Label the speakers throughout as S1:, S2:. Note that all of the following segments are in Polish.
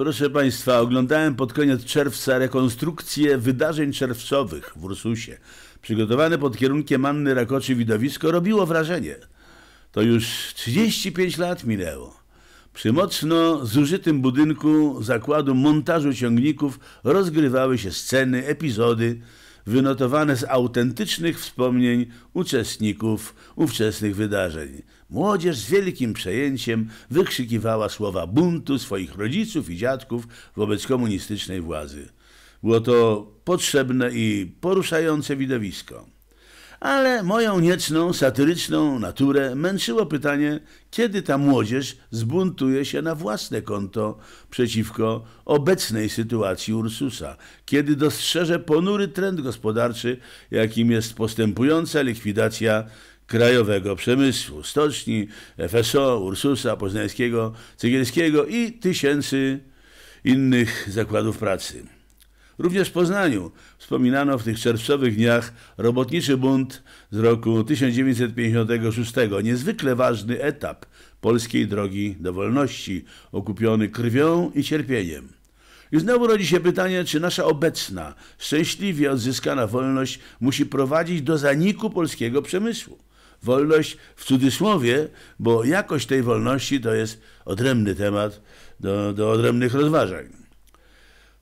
S1: Proszę Państwa, oglądałem pod koniec czerwca rekonstrukcję wydarzeń czerwcowych w Ursusie. Przygotowane pod kierunkiem Anny Rakoczy widowisko robiło wrażenie. To już 35 lat minęło. Przy mocno zużytym budynku zakładu montażu ciągników rozgrywały się sceny, epizody wynotowane z autentycznych wspomnień uczestników ówczesnych wydarzeń. Młodzież z wielkim przejęciem wykrzykiwała słowa buntu swoich rodziców i dziadków wobec komunistycznej władzy. Było to potrzebne i poruszające widowisko. Ale moją niecną, satyryczną naturę męczyło pytanie, kiedy ta młodzież zbuntuje się na własne konto przeciwko obecnej sytuacji Ursusa, kiedy dostrzeże ponury trend gospodarczy, jakim jest postępująca likwidacja krajowego przemysłu, stoczni, FSO, Ursusa, Poznańskiego, Cegielskiego i tysięcy innych zakładów pracy. Również w Poznaniu wspominano w tych czerwcowych dniach robotniczy bunt z roku 1956, niezwykle ważny etap polskiej drogi do wolności, okupiony krwią i cierpieniem. I znowu rodzi się pytanie, czy nasza obecna, szczęśliwie odzyskana wolność musi prowadzić do zaniku polskiego przemysłu. Wolność w cudzysłowie, bo jakość tej wolności to jest odrębny temat do, do odrębnych rozważań.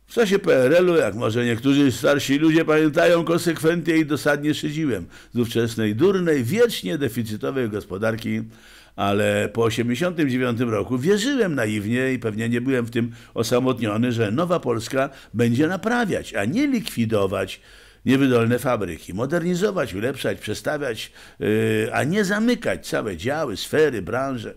S1: W czasie PRL-u, jak może niektórzy starsi ludzie pamiętają, konsekwentnie i dosadnie szydziłem z ówczesnej durnej, wiecznie deficytowej gospodarki, ale po 1989 roku wierzyłem naiwnie i pewnie nie byłem w tym osamotniony, że Nowa Polska będzie naprawiać, a nie likwidować niewydolne fabryki, modernizować, ulepszać, przestawiać, yy, a nie zamykać całe działy, sfery, branże.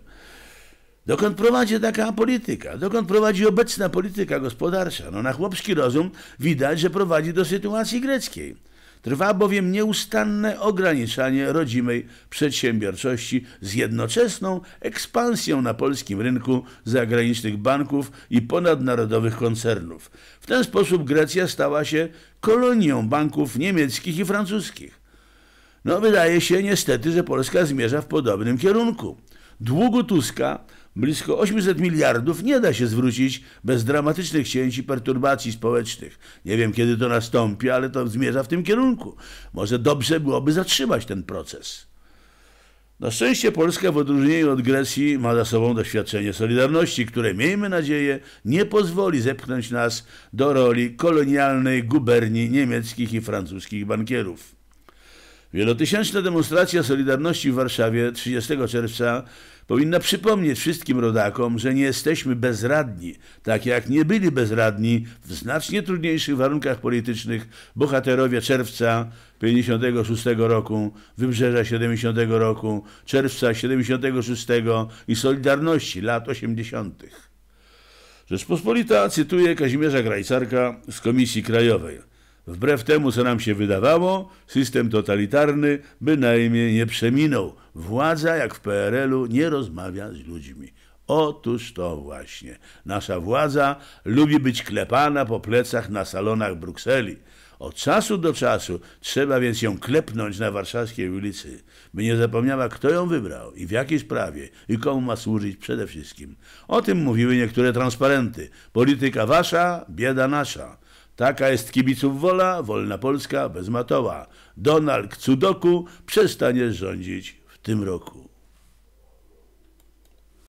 S1: Dokąd prowadzi taka polityka? Dokąd prowadzi obecna polityka gospodarcza? No na chłopski rozum widać, że prowadzi do sytuacji greckiej. Trwa bowiem nieustanne ograniczanie rodzimej przedsiębiorczości z jednoczesną ekspansją na polskim rynku zagranicznych banków i ponadnarodowych koncernów. W ten sposób Grecja stała się kolonią banków niemieckich i francuskich. No wydaje się niestety, że Polska zmierza w podobnym kierunku. Długu Tuska blisko 800 miliardów nie da się zwrócić bez dramatycznych cięć i perturbacji społecznych. Nie wiem, kiedy to nastąpi, ale to zmierza w tym kierunku. Może dobrze byłoby zatrzymać ten proces. Na szczęście Polska w odróżnieniu od Grecji ma za sobą doświadczenie Solidarności, które, miejmy nadzieję, nie pozwoli zepchnąć nas do roli kolonialnej guberni niemieckich i francuskich bankierów. Wielotysięczna demonstracja Solidarności w Warszawie 30 czerwca powinna przypomnieć wszystkim rodakom, że nie jesteśmy bezradni, tak jak nie byli bezradni w znacznie trudniejszych warunkach politycznych bohaterowie czerwca 56 roku, Wybrzeża 70 roku, czerwca 76 i Solidarności lat 80. Rzeczpospolita cytuje Kazimierza Grajcarka z Komisji Krajowej. Wbrew temu, co nam się wydawało, system totalitarny bynajmniej nie przeminął. Władza, jak w PRL-u, nie rozmawia z ludźmi. Otóż to właśnie. Nasza władza lubi być klepana po plecach na salonach Brukseli. Od czasu do czasu trzeba więc ją klepnąć na warszawskiej ulicy, by nie zapomniała, kto ją wybrał i w jakiej sprawie i komu ma służyć przede wszystkim. O tym mówiły niektóre transparenty. Polityka wasza, bieda nasza. Taka jest kibiców wola, wolna Polska bez Matoła. Donald Cudoku przestanie rządzić w tym roku.